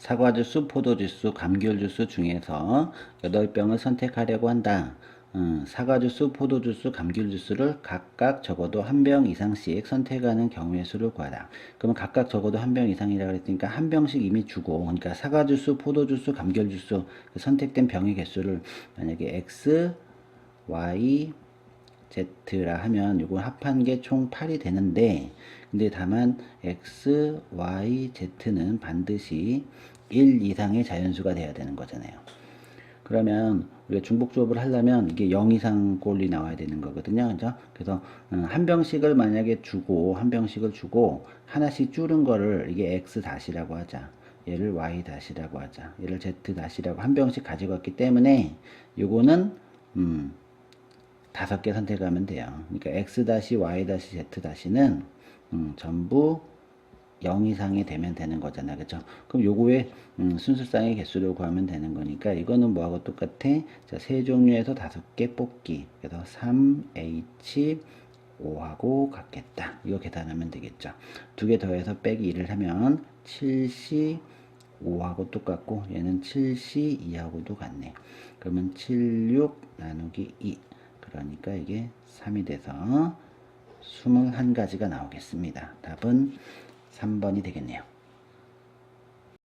사과 주스, 포도 주스, 감귤 주스 중에서 8병을 선택하려고 한다. 음, 사과 주스, 포도 주스, 감귤 주스를 각각 적어도 한 병 이상씩 선택하는 경우의 수를 구하라. 그러면 각각 적어도 한 병 이상이라 그랬으니까 한 병씩 이미 주고, 그러니까 사과 주스, 포도 주스, 감귤 주스 그 선택된 병의 개수를 만약에 x, y, z라 하면 이거 합한 게 총 8이 되는데, 근데 다만 x, y, z는 반드시 1 이상의 자연수가 돼야 되는 거잖아요. 그러면 우리가 중복조합을 하려면 이게 0 이상 꼴이 나와야 되는 거거든요. 그죠? 그래서 음, 한 병씩을 만약에 주고 한 병씩을 주고 하나씩 줄은 거를 이게 x 다시라고 하자. 얘를 y 다시라고 하자. 얘를 z 다시라고 한 병씩 왔기 때문에 요거는 음, 다섯 개 선택하면 돼요. 그러니까 x 다시 y 다시 z 다시는 음, 전부 0 이상이 되면 되는 거잖아. 그죠? 그럼 요거의 음, 순수쌍의 개수를 구하면 되는 거니까 이거는 뭐하고 똑같아? 자, 세 종류에서 다섯 개 뽑기. 그래서 3H 5하고 같겠다. 이거 계산하면 되겠죠. 두 개 더해서 빼기 1을 하면 7C 5하고 똑같고 얘는 7C 2하고도 같네. 그러면 76 나누기 2. 그러니까 이게 3이 돼서 21가지가 나오겠습니다. 답은 3번이 되겠네요.